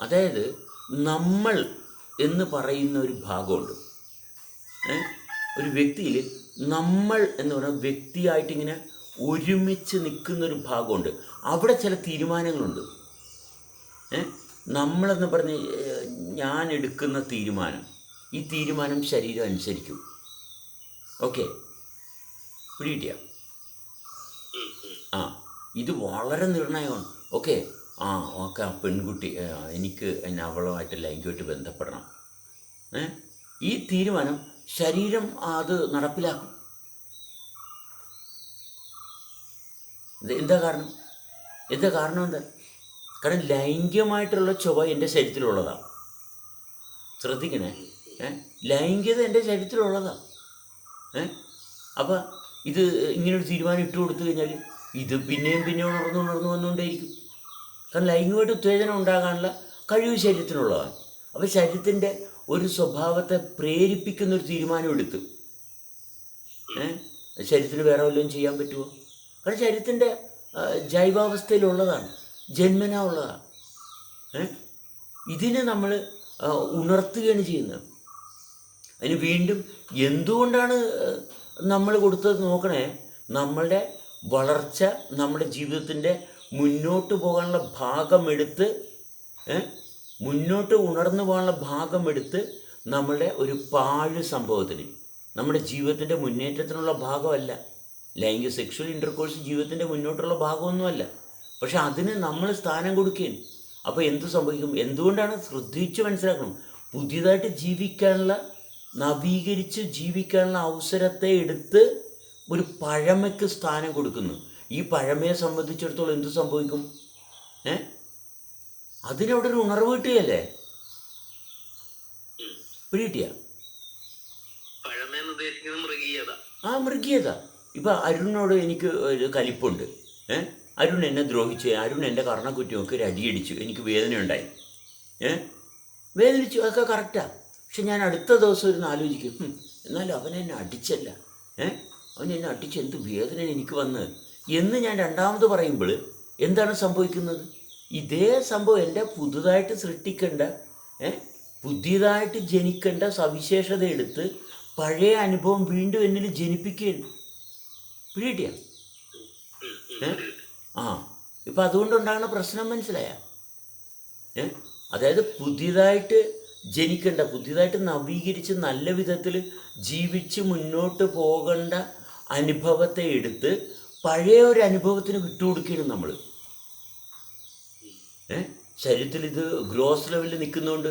അതായത് നമ്മൾ എന്ന് പറയുന്ന ഒരു ഭാഗമുണ്ട്. ഒരു വ്യക്തിയിൽ നമ്മൾ എന്ന് പറയുന്ന വ്യക്തിയായിട്ട് ഇങ്ങനെ ഒരുമിച്ച് നിൽക്കുന്ന ഒരു ഭാഗമുണ്ട്. അവിടെ ചില തീരുമാനങ്ങളുണ്ട്? നമ്മളെന്ന് പറഞ്ഞ് ഞാൻ എടുക്കുന്ന തീരുമാനം ഈ തീരുമാനം ശരീരം അനുസരിക്കും. ഓക്കെ? പിടികിട്ടിയ? ആ ഇത് വളരെ നിർണായകമാണ് ഓക്കെ? ആ ഓക്കെ ആ പെൺകുട്ടി എനിക്ക് അവളുമായിട്ട് ലൈംഗികമായിട്ട് ബന്ധപ്പെടണം. ഏ? ഈ തീരുമാനം ശരീരം അത് നടപ്പിലാക്കും. എന്താ കാരണം? എന്താ കാരണം എന്താ? കാരണം ലൈംഗികമായിട്ടുള്ള ചൊവ്വ എന്റെ ശരീരത്തിലുള്ളതാണ്. ശ്രദ്ധിക്കണേ. ഏ? ലൈംഗികത എന്റെ ശരീരത്തിലുള്ളതാണ് ഏ? അപ്പം ഇത് ഇങ്ങനൊരു തീരുമാനം ഇട്ട് കൊടുത്തു കഴിഞ്ഞാൽ ഇത് പിന്നെയും പിന്നെയും ഉണർന്നു ഉണർന്നു വന്നുകൊണ്ടേയിരിക്കും. കാരണം ലൈംഗികമായിട്ട് ഉത്തേജനം ഉണ്ടാകാനുള്ള കഴിവ് ശരീരത്തിനുള്ളതാണ്. അപ്പോൾ ശരീരത്തിന്റെ ഒരു സ്വഭാവത്തെ പ്രേരിപ്പിക്കുന്ന ഒരു തീരുമാനം എടുത്തു. ഏഹ് ശരീരത്തിന് വേറെ വല്ലതും ചെയ്യാൻ പറ്റുമോ കാരണം ശരീരത്തിന്റെ ജൈവാവസ്ഥയിലുള്ളതാണ്. ജന്മന ഉള്ളതാണ്. ഏഹ് ഇതിനെ നമ്മൾ ഉണർത്തുകയാണ് ചെയ്യുന്നത്. അതിന് വീണ്ടും എന്തുകൊണ്ടാണ് നമ്മൾ കൊടുത്തത് നോക്കണേ? നമ്മളുടെ വളർച്ച നമ്മുടെ ജീവിതത്തിന്റെ മുന്നോട്ട് പോകാനുള്ള ഭാഗമെടുത്ത് മുന്നോട്ട് ഉണർന്നു പോകാനുള്ള ഭാഗമെടുത്ത് നമ്മളുടെ ഒരു പാഴ് സംഭവത്തിന് നമ്മുടെ ജീവിതത്തിന്റെ മുന്നേറ്റത്തിനുള്ള ഭാഗമല്ല. ലൈംഗിക സെക്ഷൽ ഇന്റർകോഴ്സ് ജീവിതത്തിന്റെ മുന്നോട്ടുള്ള ഭാഗമൊന്നുമല്ല. പക്ഷെ അതിന് നമ്മൾ സ്ഥാനം കൊടുക്കുകയാണ്. അപ്പോൾ എന്ത് സംഭവിക്കും? എന്തുകൊണ്ടാണ് ശ്രദ്ധിച്ച് മനസ്സിലാക്കണം? പുതിയതായിട്ട് ജീവിക്കാനുള്ള നവീകരിച്ച് ജീവിക്കാനുള്ള അവസരത്തെ എടുത്ത് ഒരു പഴമയ്ക്ക് സ്ഥാനം കൊടുക്കുന്നു. ഈ പഴമയെ സംബന്ധിച്ചിടത്തോളം എന്ത് സംഭവിക്കും? ഏ? അതിനവിടെ ഒരു ഉണർവ് കിട്ടുകയല്ലേ പിടികിട്ടിയ? ആ മൃഗീയത. ഇപ്പൊ അരുണിനോട് എനിക്ക് ഒരു കലിപ്പുണ്ട്. ഏ? അരുൺ എന്നെ ദ്രോഹിച്ച് അരുൺ എന്റെ കർണക്കുറ്റിയൊക്കെ ഒരു അടിയടിച്ചു. എനിക്ക് വേദനയുണ്ടായി. ഏ? വേദനിച്ചു. അതൊക്കെ കറക്റ്റാണ് പക്ഷെ ഞാൻ അടുത്ത ദിവസം ഇരുന്ന് ആലോചിക്കും. "ഹും, എന്നാലും അവൻ എന്നെ അടിച്ചല്ല. ഏ? അവൻ എന്നെ അടിച്ച് എന്ത് വേദന എനിക്ക് വന്ന്? എന്ന് ഞാൻ രണ്ടാമത് പറയുമ്പോൾ എന്താണ് സംഭവിക്കുന്നത്? ഇതേ സംഭവം എന്റെ പുതുതായിട്ട് സൃഷ്ടിക്കേണ്ട പുതിയതായിട്ട് ജനിക്കേണ്ട സവിശേഷത എടുത്ത് പഴയ അനുഭവം വീണ്ടും എന്നിൽ ജനിപ്പിക്കുകയാണ്. പിടിയിട്ടിയാ ആ. ഇപ്പം അതുകൊണ്ടുണ്ടാകുന്ന പ്രശ്നം മനസ്സിലായ? അതായത് പുതിയതായിട്ട് ജനിക്കേണ്ട പുതിയതായിട്ട് നവീകരിച്ച് നല്ല വിധത്തിൽ ജീവിച്ച് മുന്നോട്ട് പോകേണ്ട അനുഭവത്തെ എടുത്ത് പഴയ ഒരു അനുഭവത്തിന് വിട്ടുകൊടുക്കുകയാണ് നമ്മൾ ഏ? ശരീരത്തിൽ ഇത് ഗ്രോസ് ലെവലിൽ നിൽക്കുന്നതുകൊണ്ട്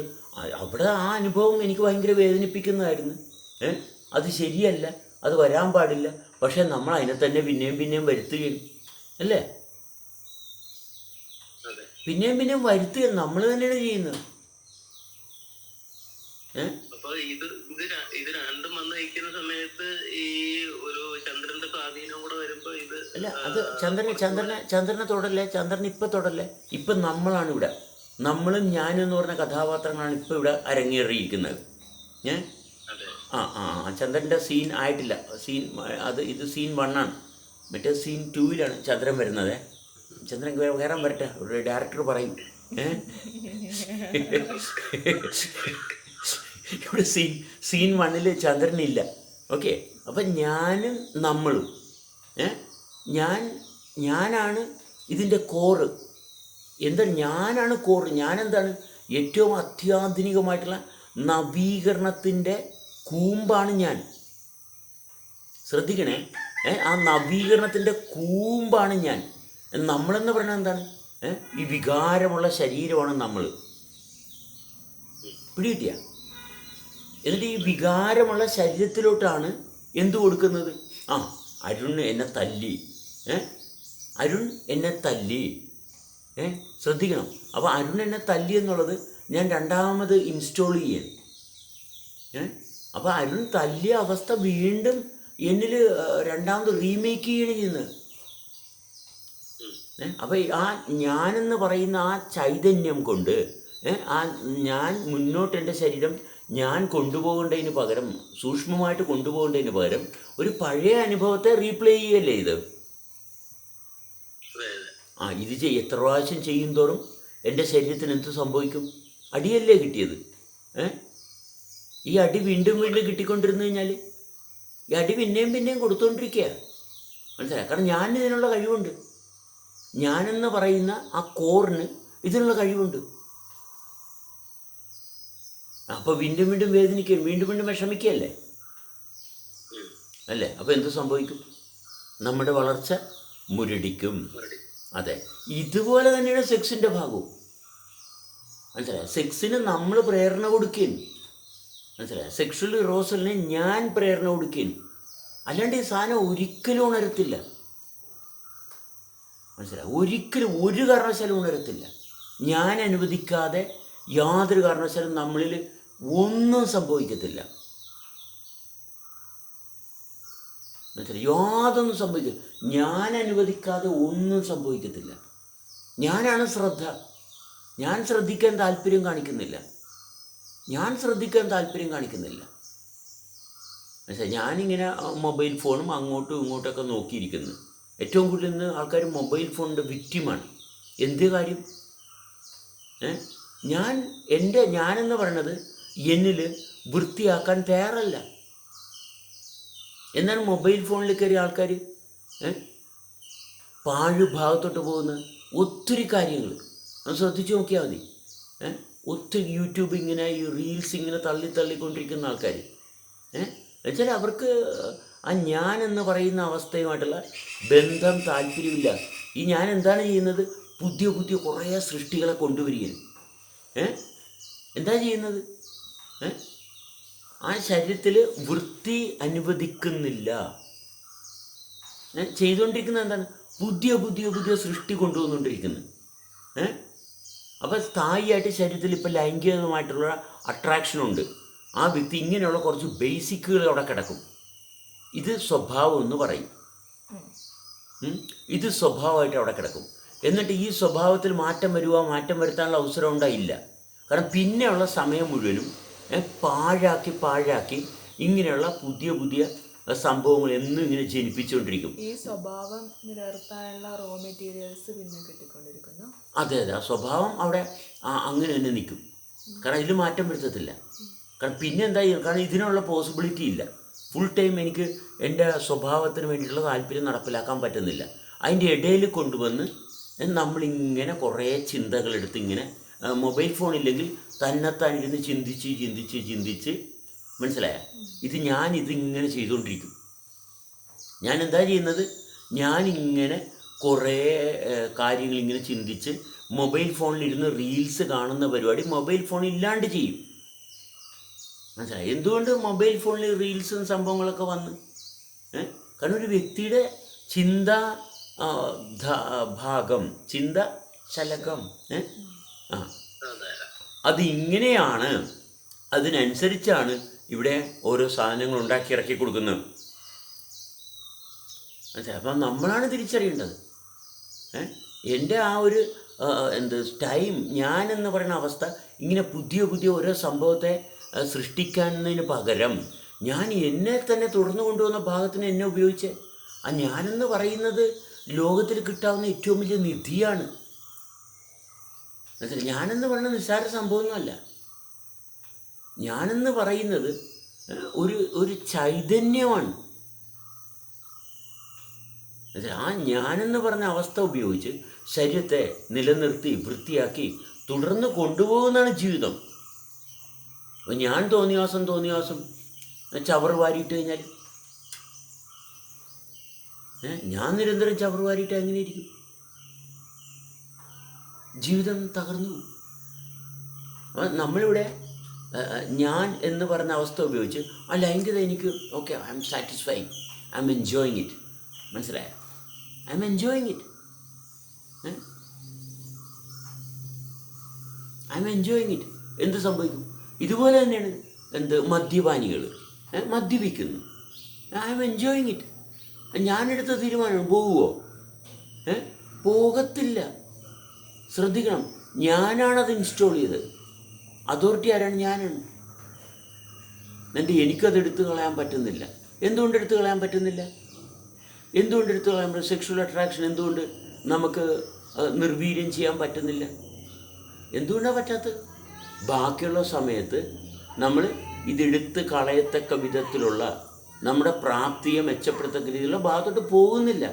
അവിടെ ആ അനുഭവം എനിക്ക് ഭയങ്കര വേദനിപ്പിക്കുന്നതായിരുന്നു. ഏ? അത് ശരിയല്ല അത് വരാൻ പാടില്ല. പക്ഷേ നമ്മൾ അതിനെ തന്നെ പിന്നെയും പിന്നെയും വരുത്തുകയും അല്ലേ? പിന്നെയും പിന്നെയും വരുത്തുക നമ്മൾ തന്നെയാണ് ചെയ്യുന്നത്. ഏ? ഇത് ഇത് രണ്ടും വന്ന് നിൽക്കുന്ന സമയത്ത് ഈ അല്ല അത് ചന്ദ്രനെ ചന്ദ്രനെ ചന്ദ്രനെ തൊടല്ലേ? ചന്ദ്രൻ ഇപ്പം തൊടല്ലേ? ഇപ്പം നമ്മളാണ് ഇവിടെ. നമ്മളും ഞാനും എന്ന് പറഞ്ഞ കഥാപാത്രങ്ങളാണ് ഇപ്പോൾ ഇവിടെ അരങ്ങേറിയിരിക്കുന്നത്. ഏ? അതെ. ആ ആ ചന്ദ്രന്റെ ചന്ദ്രന്റെ സീൻ ആയിട്ടില്ല. സീൻ അത് ഇത് സീൻ വണ്ണാണ് മറ്റേ സീൻ ടൂവിലാണ് ചന്ദ്രൻ വരുന്നത്. ചന്ദ്രൻ വേറെ കയറാൻ വരട്ടെ. ഒരു ഡയറക്ടർ പറയും. ഏ? ഇവിടെ സീൻ സീൻ വണ്ണിൽ ചന്ദ്രനില്ല. ഓക്കെ? അപ്പം ഞാനും നമ്മളും. ഏ? ഞാൻ ഞാനാണ് ഇതിന്റെ കോറ് എന്താ ഞാനാണ് കോറ് ഞാനെന്താണ്? ഏറ്റവും അത്യാധുനികമായിട്ടുള്ള നവീകരണത്തിന്റെ കൂമ്പാണ് ഞാൻ. ശ്രദ്ധിക്കണേ. ആ നവീകരണത്തിന്റെ കൂമ്പാണ് ഞാൻ. നമ്മളെന്ന് പറഞ്ഞാൽ എന്താണ്? ഈ വികാരമുള്ള ശരീരമാണ് നമ്മൾ. പിടികിട്ടിയ? എന്നിട്ട് ഈ വികാരമുള്ള ശരീരത്തിലോട്ടാണ് എന്തു കൊടുക്കുന്നത്? ആ അരുൺ എന്നെ തല്ലി. ഏ? അരുൺ എന്നെ തല്ലി. ഏ? ശ്രദ്ധിക്കണം. അപ്പോൾ അരുൺ എന്നെ തല്ലി എന്നുള്ളത് ഞാൻ രണ്ടാമത് ഇൻസ്റ്റോൾ ചെയ്യാൻ. ഏ? അപ്പോൾ അരുൺ തല്ലിയ അവസ്ഥ വീണ്ടും എന്നിൽ രണ്ടാമത് റീമേക്ക് ചെയ്യണം ചെയ്യുന്നത് ഏ? അപ്പോൾ ആ ഞാനെന്ന് പറയുന്ന ആ ചൈതന്യം കൊണ്ട് ഏ? ആ ഞാൻ മുന്നോട്ട് എന്റെ ശരീരം ഞാൻ കൊണ്ടുപോകേണ്ടതിന് പകരം സൂക്ഷ്മമായിട്ട് കൊണ്ടുപോകേണ്ടതിന് പകരം ഒരു പഴയ അനുഭവത്തെ റീപ്ലേ ചെയ്യല്ലേ ഇത്? ആ ഇത് ചെയ് എത്ര പ്രാവശ്യം ചെയ്യും തോറും എന്റെ ശരീരത്തിന് എന്ത് സംഭവിക്കും? അടിയല്ലേ കിട്ടിയത് ഏ? ഈ അടി വീണ്ടും വീണ്ടും കിട്ടിക്കൊണ്ടിരുന്നു കഴിഞ്ഞാൽ ഈ അടി പിന്നെയും പിന്നെയും കൊടുത്തുകൊണ്ടിരിക്കുക മനസ്സിലായി? കാരണം ഞാൻ ഇതിനുള്ള കഴിവുണ്ട്. ഞാനെന്ന് പറയുന്ന ആ കോറിന് ഇതിനുള്ള കഴിവുണ്ട്. അപ്പോൾ വീണ്ടും വീണ്ടും വേദനിക്കുക വീണ്ടും വീണ്ടും വിഷമിക്കുകയല്ലേ? അല്ലേ? അപ്പോൾ എന്ത് സംഭവിക്കും? നമ്മുടെ വളർച്ച മുരടിക്കും. അതെ. ഇതുപോലെ തന്നെയാണ് സെക്സിന്റെ ഭാഗവും. മനസ്സിലായോ? സെക്സിന് നമ്മൾ പ്രേരണ കൊടുക്കുകയും മനസ്സിലായോ? സെക്ഷൽ ഇറോസലിന് ഞാൻ പ്രേരണ കൊടുക്കുകയും അല്ലാണ്ട് ഈ സാധനം ഒരിക്കലും ഉണരത്തില്ല. മനസ്സിലായി? ഒരിക്കലും ഒരു കാരണവശാലും ഉണരത്തില്ല. ഞാൻ അനുവദിക്കാതെ യാതൊരു കാരണവശാലും നമ്മളിൽ ഒന്നും സംഭവിക്കത്തില്ല. യാതൊന്നും സംഭവിക്കില്ല ഞാൻ അനുവദിക്കാതെ ഒന്നും സംഭവിക്കത്തില്ല. ഞാനാണ് ശ്രദ്ധ. ഞാൻ ശ്രദ്ധിക്കാൻ താല്പര്യം കാണിക്കുന്നില്ല. ഞാൻ ശ്രദ്ധിക്കാൻ താല്പര്യം കാണിക്കുന്നില്ല. മനസ്സിലായി ഞാനിങ്ങനെ മൊബൈൽ ഫോണും അങ്ങോട്ടും ഇങ്ങോട്ടൊക്കെ നോക്കിയിരിക്കുന്നു. ഏറ്റവും കൂടുതൽ ഇന്ന് ആൾക്കാർ മൊബൈൽ ഫോണിന്റെ വിക്റ്റിമാണ്. എന്ത് കാര്യം? ഞാൻ എന്റെ ഞാനെന്ന് പറയണത് എന്നിൽ വൃത്തിയാക്കാൻ തയ്യാറല്ല. എന്നാൽ മൊബൈൽ ഫോണിൽ കയറിയ ആൾക്കാർ പാഴുഭാഗത്തോട്ട് പാഴ് ഭാഗത്തോട്ട് പോകുന്ന ഒത്തിരി കാര്യങ്ങൾ ശ്രദ്ധിച്ച് നോക്കിയാൽ മതി. ഒത്തിരി യൂട്യൂബ് ഇങ്ങനെ ഈ റീൽസ് ഇങ്ങനെ തള്ളി തള്ളിക്കൊണ്ടിരിക്കുന്ന ആൾക്കാർ എന്നുവെച്ചാൽ അവർക്ക് ആ ഞാൻ എന്ന് പറയുന്ന അവസ്ഥയുമായിട്ടുള്ള ബന്ധം താല്പര്യമില്ല. ഈ ഞാൻ എന്താണ് ചെയ്യുന്നത്? പുതിയ പുതിയ കുറേ സൃഷ്ടികളെ കൊണ്ടുവരികയാണ്. എന്താ ചെയ്യുന്നത്? ആ ശരീരത്തിൽ വൃത്തി അനുവദിക്കുന്നില്ല. ചെയ്തുകൊണ്ടിരിക്കുന്നത് എന്താണ്? പുതിയ പുതിയ പുതിയ സൃഷ്ടി കൊണ്ടുവന്നുകൊണ്ടിരിക്കുന്നത്. ഏഹ് അപ്പോൾ സ്ഥായിയായിട്ട് ശരീരത്തിൽ ഇപ്പോൾ ലൈംഗികമായിട്ടുള്ള അട്രാക്ഷനുണ്ട് ആ വ്യക്തി ഇങ്ങനെയുള്ള കുറച്ച് ബേസിക്കുകൾ അവിടെ കിടക്കും. ഇത് സ്വഭാവം എന്ന് പറയും? ഇത് സ്വഭാവമായിട്ട് അവിടെ കിടക്കും. എന്നിട്ട് ഈ സ്വഭാവത്തിൽ മാറ്റം വരുവാ മാറ്റം വരുത്താനുള്ള അവസരം ഉണ്ടായില്ല. കാരണം പിന്നെയുള്ള സമയം മുഴുവനും പാഴാക്കി പാഴാക്കി ഇങ്ങനെയുള്ള പുതിയ പുതിയ സംഭവങ്ങൾ എന്നും ഇങ്ങനെ ജനിപ്പിച്ചുകൊണ്ടിരിക്കും. ഈ സ്വഭാവം നിലനിർത്താനുള്ള റോ മെറ്റീരിയൽസ് പിന്നെ കിട്ടിക്കൊണ്ടിരിക്കുന്നു. അതെ അതെ. ആ സ്വഭാവം അവിടെ അങ്ങനെ തന്നെ നിൽക്കും. കാരണം ഇതിൽ മാറ്റം വരുത്തത്തില്ല. കാരണം പിന്നെ എന്താ കാരണം ഇതിനുള്ള പോസിബിലിറ്റി ഇല്ല. ഫുൾ ടൈം എനിക്ക് എന്റെ സ്വഭാവത്തിന് വേണ്ടിയിട്ടുള്ള താല്പര്യം നടപ്പിലാക്കാൻ പറ്റുന്നില്ല. അതിന്റെ ഇടയിൽ കൊണ്ടുവന്ന് നമ്മളിങ്ങനെ കുറേ ചിന്തകളെടുത്ത് ഇങ്ങനെ മൊബൈൽ ഫോണില്ലെങ്കിൽ തന്നെത്താൻ ഇരുന്ന് ചിന്തിച്ച് ചിന്തിച്ച് ചിന്തിച്ച് മനസ്സിലായ? ഇത് ഞാൻ ഇതിങ്ങനെ ചെയ്തുകൊണ്ടിരിക്കും. ഞാൻ എന്താ ചെയ്യുന്നത്? ഞാനിങ്ങനെ കുറേ കാര്യങ്ങൾ ഇങ്ങനെ ചിന്തിച്ച് മൊബൈൽ ഫോണിലിരുന്ന് റീൽസ് കാണുന്ന പരിപാടി മൊബൈൽ ഫോൺ ഇല്ലാണ്ട് ചെയ്യും. മനസ്സിലായി? എന്തുകൊണ്ട് മൊബൈൽ ഫോണിൽ റീൽസും സംഭവങ്ങളൊക്കെ വന്ന്? കാരണം ഒരു വ്യക്തിയുടെ ചിന്ത ഭാഗം ചിന്ത ശലകം അതെ ഇങ്ങനെയാണ് അതിനനുസരിച്ചാണ് ഇവിടെ ഓരോ സാധനങ്ങൾ ഉണ്ടാക്കി ഇറക്കി കൊടുക്കുന്നത്. അപ്പം നമ്മളാണ് തിരിച്ചറിയേണ്ടത്. എന്റെ ആ ഒരു എന്ത് ടൈം ഞാൻ എന്ന് പറയുന്ന അവസ്ഥ ഇങ്ങനെ പുതിയ പുതിയ ഓരോ സംഭവത്തെ സൃഷ്ടിക്കുന്നതിന് പകരം ഞാൻ എന്നെ തന്നെ തുടർന്നു കൊണ്ടുവന്ന ഭാഗത്തിന് എന്നെ ഉപയോഗിച്ച്. ആ ഞാനെന്ന് പറയുന്നത് ലോകത്തിൽ കിട്ടാവുന്ന ഏറ്റവും വലിയ നിധിയാണ്. മനസ്സിലായി ഞാനെന്ന് പറയുന്നത് നിസ്സാര സംഭവമൊന്നുമല്ല ഞാനെന്ന് പറയുന്നത് ഒരു ഒരു ചൈതന്യമാണ്? ആ ഞാനെന്ന് പറഞ്ഞ അവസ്ഥ ഉപയോഗിച്ച് ശരീരത്തെ നിലനിർത്തി വൃത്തിയാക്കി തുടർന്ന് കൊണ്ടുപോകുന്നതാണ് ജീവിതം. അപ്പം ഞാൻ തോന്നിയാസം തോന്നിയാസം ചവർ വാരിയിട്ട് കഴിഞ്ഞാൽ ഞാൻ നിരന്തരം ചവർ വാരിയിട്ട് എങ്ങനെ ഇരിക്കും ജീവിതം തകർന്നു. നമ്മളിവിടെ ഞാൻ എന്ന് പറഞ്ഞ അവസ്ഥ ഉപയോഗിച്ച് ആ ലൈംഗികത എനിക്ക് okay I'm satisfying I'm enjoying it മനസ്സിലായോ? I'm enjoying it I'm enjoying it എന്ത് സംഭവിക്കും? ഇതുപോലെ തന്നെയാണ് എന്ത് മദ്യപാനികൾ മദ്യപിക്കുന്നു. ഐ എം എൻജോയിങ് ഇറ്റ് ഞാനെടുത്ത തീരുമാനം പോവുമോ പോകത്തില്ല. ശ്രദ്ധിക്കണം. ഞാനാണത് ഇൻസ്റ്റാൾ ചെയ്തത്. അതോറിറ്റി ആരാണ്? ഞാനാണ്. എന്നിട്ട് എനിക്കത് എടുത്തു കളയാൻ പറ്റുന്നില്ല. എന്തുകൊണ്ട് എടുത്തു കളയാൻ പറ്റുന്നില്ല? എന്തുകൊണ്ട് എടുത്തു കളയാൻ പറ്റും സെക്ഷൽ അട്രാക്ഷൻ എന്തുകൊണ്ട് നമുക്ക് നിർവീര്യം ചെയ്യാൻ പറ്റുന്നില്ല? എന്തുകൊണ്ടാണ് പറ്റാത്തത്? ബാക്കിയുള്ള സമയത്ത് നമ്മൾ ഇതെടുത്ത് കളയത്തക്ക വിധത്തിലുള്ള നമ്മുടെ പ്രാപ്തിയെ മെച്ചപ്പെടുത്തക്ക രീതിയിലുള്ള ഭാഗത്തോട്ട് പോകുന്നില്ല.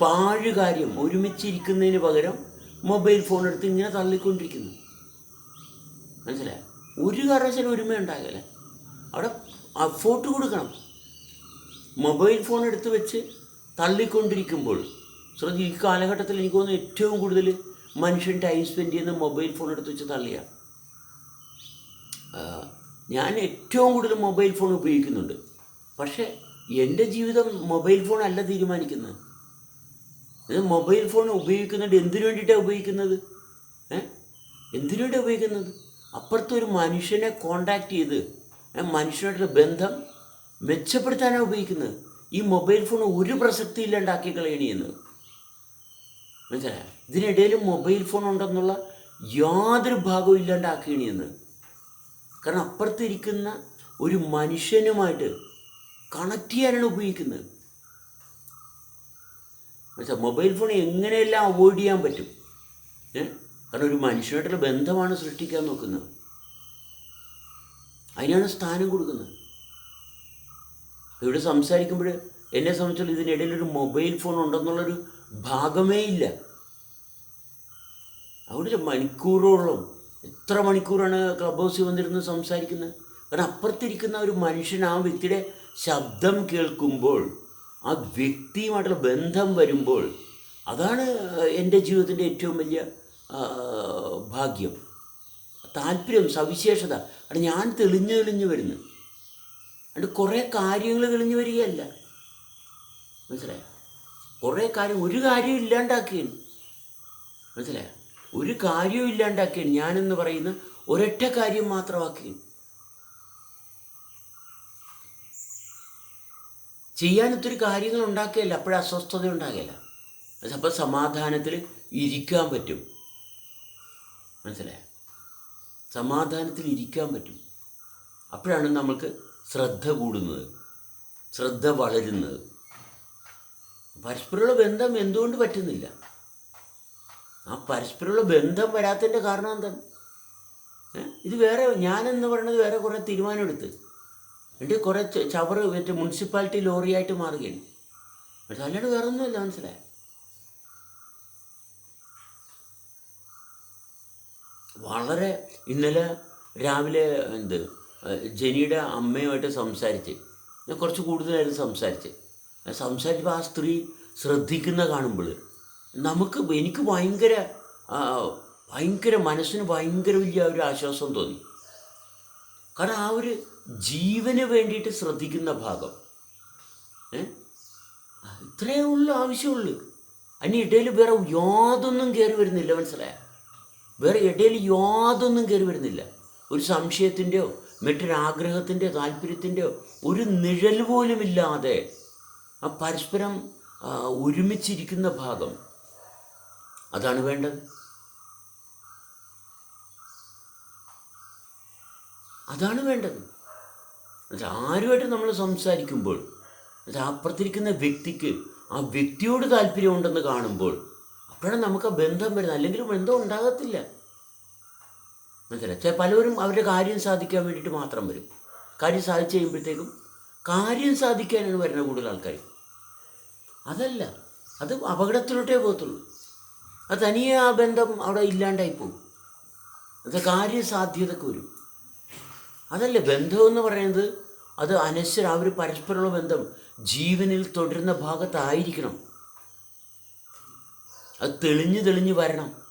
പാഴുകാര്യം ഒരുമിച്ചിരിക്കുന്നതിന് പകരം മൊബൈൽ ഫോൺ എടുത്ത് ഇങ്ങനെ തള്ളിക്കൊണ്ടിരിക്കുന്നു. മനസ്സിലായോ? ഒരു കാരണവശാലും ഒരുമ ഉണ്ടാകില്ല. അവിടെ അഫോർട്ട് കൊടുക്കണം. മൊബൈൽ ഫോൺ എടുത്ത് വെച്ച് തള്ളിക്കൊണ്ടിരിക്കുമ്പോൾ ശ്രദ്ധ ഈ കാലഘട്ടത്തിൽ എനിക്ക് തോന്നുന്നു ഏറ്റവും കൂടുതൽ മനുഷ്യൻ ടൈം സ്പെൻഡ് ചെയ്യുന്ന മൊബൈൽ ഫോൺ എടുത്ത് വെച്ച് തള്ളിയാ. ഞാൻ ഏറ്റവും കൂടുതൽ മൊബൈൽ ഫോൺ ഉപയോഗിക്കുന്നുണ്ട്. പക്ഷേ എന്റെ ജീവിതം മൊബൈൽ ഫോൺ അല്ല തീരുമാനിക്കുന്നത്. ഇത് മൊബൈൽ ഫോൺ ഉപയോഗിക്കുന്നുണ്ട് എന്തിനു വേണ്ടിയിട്ടാണ് ഉപയോഗിക്കുന്നത്? ഏ? എന്തിനു വേണ്ടിയാണ് ഉപയോഗിക്കുന്നത്? അപ്പുറത്തെ ഒരു മനുഷ്യനെ കോണ്ടാക്ട് ചെയ്ത് മനുഷ്യനായിട്ടുള്ള ബന്ധം മെച്ചപ്പെടുത്താനാണ് ഉപയോഗിക്കുന്നത്. ഈ മൊബൈൽ ഫോൺ ഒരു പ്രസക്തി ഇല്ലാണ്ടാക്കി കളയണിയെന്ന് മനസ്സിലായ? ഇതിനിടയിൽ മൊബൈൽ ഫോൺ ഉണ്ടെന്നുള്ള യാതൊരു ഭാഗവും ഇല്ലാണ്ടാക്കുകയാണെന്ന് കാരണം അപ്പുറത്തിരിക്കുന്ന ഒരു മനുഷ്യനുമായിട്ട് കണക്ട് ചെയ്യാനാണ് ഉപയോഗിക്കുന്നത്. മനസ്സിലായി മൊബൈൽ ഫോൺ എങ്ങനെയെല്ലാം അവോയ്ഡ് ചെയ്യാൻ പറ്റും? കാരണം ഒരു മനുഷ്യനായിട്ടുള്ള ബന്ധമാണ് സൃഷ്ടിക്കാൻ നോക്കുന്നത്. അതിനാണ് സ്ഥാനം കൊടുക്കുന്നത്. ഇവിടെ സംസാരിക്കുമ്പോൾ എന്നെ സംബന്ധിച്ചുള്ള ഇതിനിടയിൽ ഒരു മൊബൈൽ ഫോൺ ഉണ്ടെന്നുള്ളൊരു ഭാഗമേ ഇല്ല. അവിടെ മണിക്കൂറോളം എത്ര മണിക്കൂറാണ് ക്ലബ് ഹൗസിൽ വന്നിരുന്ന് സംസാരിക്കുന്നത്? കാരണം അപ്പുറത്തിരിക്കുന്ന ഒരു മനുഷ്യൻ ആ വ്യക്തിയുടെ ശബ്ദം കേൾക്കുമ്പോൾ ആ വ്യക്തിയുമായിട്ടുള്ള ബന്ധം വരുമ്പോൾ അതാണ് എന്റെ ജീവിതത്തിന്റെ ഏറ്റവും വലിയ ഭാഗ്യം. താല്പര്യം സവിശേഷത. അവിടെ ഞാൻ തെളിഞ്ഞു തെളിഞ്ഞു വരുന്നു. അതുകൊണ്ട് കുറേ കാര്യങ്ങൾ തെളിഞ്ഞു വരികയല്ല. മനസ്സിലായ? കുറേ കാര്യം ഒരു കാര്യം ഇല്ലാണ്ടാക്കിയാണ്. മനസ്സിലായ? ഒരു കാര്യവും ഇല്ലാണ്ടാക്കിയാണ്. ഞാനെന്ന് പറയുന്ന ഒരൊറ്റ കാര്യം മാത്രമാക്കി ചെയ്യാൻ ഒത്തിരി കാര്യങ്ങൾ ഉണ്ടാക്കുകയല്ല അപ്പോഴേ അസ്വസ്ഥത ഉണ്ടാകില്ല അപ്പോൾ സമാധാനത്തിൽ ഇരിക്കാൻ പറ്റും. മനസ്സിലായ? സമാധാനത്തിൽ ഇരിക്കാൻ പറ്റും. അപ്പോഴാണ് നമ്മൾക്ക് ശ്രദ്ധ കൂടുന്നത്. ശ്രദ്ധ വളരുന്നത്. പരസ്പരമുള്ള ബന്ധം എന്തുകൊണ്ട് പറ്റുന്നില്ല? ആ പരസ്പരമുള്ള ബന്ധം വരാത്തതിന്റെ കാരണം എന്താണ്? ഇത് വേറെ ഞാനെന്ന് പറയുന്നത് വേറെ കുറേ തീരുമാനമെടുത്ത്. എന്നിട്ട് കുറേ ചവറ് മറ്റേ മുനിസിപ്പാലിറ്റി ലോറിയായിട്ട് മാറുകയാണ്. പക്ഷെ അല്ലാണ്ട് വേറെ ഒന്നുമില്ല മനസ്സിലായി? വളരെ ഇന്നലെ രാവിലെ എന്ത് ജനിയുടെ അമ്മയുമായിട്ട് സംസാരിച്ച് ഞാൻ കുറച്ച് കൂടുതലായിരുന്നു സംസാരിച്ച്. സംസാരിച്ചപ്പോൾ ആ സ്ത്രീ ശ്രദ്ധിക്കുന്ന കാണുമ്പോൾ നമുക്ക് എനിക്ക് ഭയങ്കര ഭയങ്കര മനസ്സിന് ഭയങ്കര വലിയ ഒരു ആശ്വാസം തോന്നി. കാരണം ആ ഒരു ജീവന് വേണ്ടിയിട്ട് ശ്രദ്ധിക്കുന്ന ഭാഗം. ഇത്രയേ ഉള്ളൂ ആവശ്യമുള്ളൂ അതിന് ഇടയിൽ വേറെ യാതൊന്നും കയറി വരുന്നില്ല മനസ്സിലായ? വേറെ ഇടയിൽ യാതൊന്നും കയറി വരുന്നില്ല. ഒരു സംശയത്തിന്റെയോ മറ്റൊരാഗ്രഹത്തിന്റെയോ താല്പര്യത്തിന്റെയോ ഒരു നിഴൽ പോലും ഇല്ലാതെ ആ പരസ്പരം ഒരുമിച്ചിരിക്കുന്ന ഭാഗം. അതാണ് വേണ്ടത്. അതാണ് വേണ്ടത്. ആരുമായിട്ട് നമ്മൾ സംസാരിക്കുമ്പോൾ അപ്പുറത്തിരിക്കുന്ന വ്യക്തിക്ക് ആ വ്യക്തിയോട് താല്പര്യമുണ്ടെന്ന് കാണുമ്പോൾ അപ്പോഴാണ് നമുക്ക് ആ ബന്ധം വരുന്നത്. അല്ലെങ്കിൽ ബന്ധം ഉണ്ടാകത്തില്ല. മനസ്സിലായി? പലവരും അവരുടെ കാര്യം സാധിക്കാൻ വേണ്ടിയിട്ട് മാത്രം വരും. കാര്യം സാധിച്ചു കഴിയുമ്പോഴത്തേക്കും കാര്യം സാധിക്കാനാണ് വരുന്ന കൂടുതൽ ആൾക്കാർ. അതല്ല. അത് അപകടത്തിലോട്ടേ പോകത്തുള്ളൂ. അത് തനിയെ ആ ബന്ധം അവിടെ ഇല്ലാണ്ടായി പോകും. അത് കാര്യസാധ്യതക്ക് വരും. അതല്ലേ ബന്ധം എന്ന് പറയുന്നത്? അത് അനശ്വര ഒരു പരസ്പരമുള്ള ബന്ധം ജീവനിൽ തുടരുന്ന ഭാഗത്തായിരിക്കണം. അത് തെളിഞ്ഞു തെളിഞ്ഞു വരണം.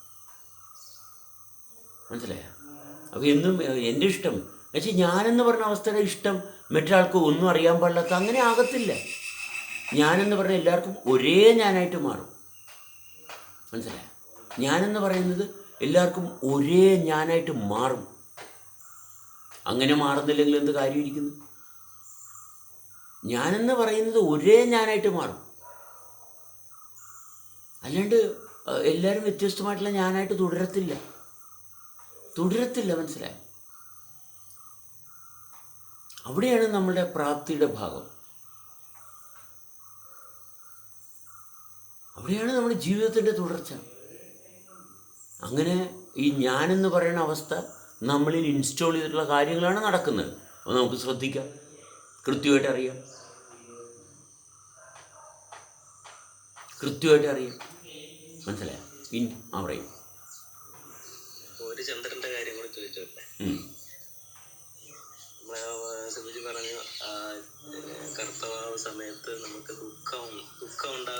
മനസ്സിലായോ? അപ്പോൾ എന്നും എന്റെ ഇഷ്ടം. എന്നുവെച്ചാൽ ഞാനെന്ന് പറഞ്ഞ അവസ്ഥയുടെ ഇഷ്ടം മറ്റൊരാൾക്ക് ഒന്നും അറിയാൻ പാടില്ലാത്ത അങ്ങനെ ആകത്തില്ല. ഞാനെന്ന് പറഞ്ഞ എല്ലാവർക്കും ഒരേ ഞാനായിട്ട് മാറും. മനസ്സിലായോ? ഞാനെന്ന് പറയുന്നത് എല്ലാവർക്കും ഒരേ ഞാനായിട്ട് മാറും. അങ്ങനെ മാറുന്നില്ലെങ്കിൽ എന്ത് കാര്യം ഇരിക്കുന്നു? ഞാനെന്ന് പറയുന്നത് ഒരേ ഞാനായിട്ട് മാറും. അല്ലാണ്ട് എല്ലാവരും വ്യത്യസ്തമായിട്ടുള്ള ഞാനായിട്ട് തുടരത്തില്ല. തുടരത്തില്ല മനസ്സിലായി? അവിടെയാണ് നമ്മുടെ പ്രാപ്തിയുടെ ഭാഗം. അവിടെയാണ് നമ്മുടെ ജീവിതത്തിന്റെ തുടർച്ച. അങ്ങനെ ഈ ഞാനെന്ന് പറയുന്ന അവസ്ഥ നമ്മളിൽ ഇൻസ്റ്റാൾ ചെയ്തിട്ടുള്ള കാര്യങ്ങളാണ് നടക്കുന്നത്. അപ്പോൾ നമുക്ക് ശ്രദ്ധിക്കാം. കൃത്യമായിട്ട് അറിയാം. കൃത്യമായിട്ട് അറിയാം. മനസ്സിലായോ? ഇൻ ആ പറയും. ഒരു ചന്ദ്രന്റെ കാര്യം കൂടി ചോദിച്ചോട്ടെ? പറഞ്ഞു കർത്തവാവ് സമയത്ത് നമുക്ക് ദുഃഖം ദുഃഖം ഉണ്ടാകും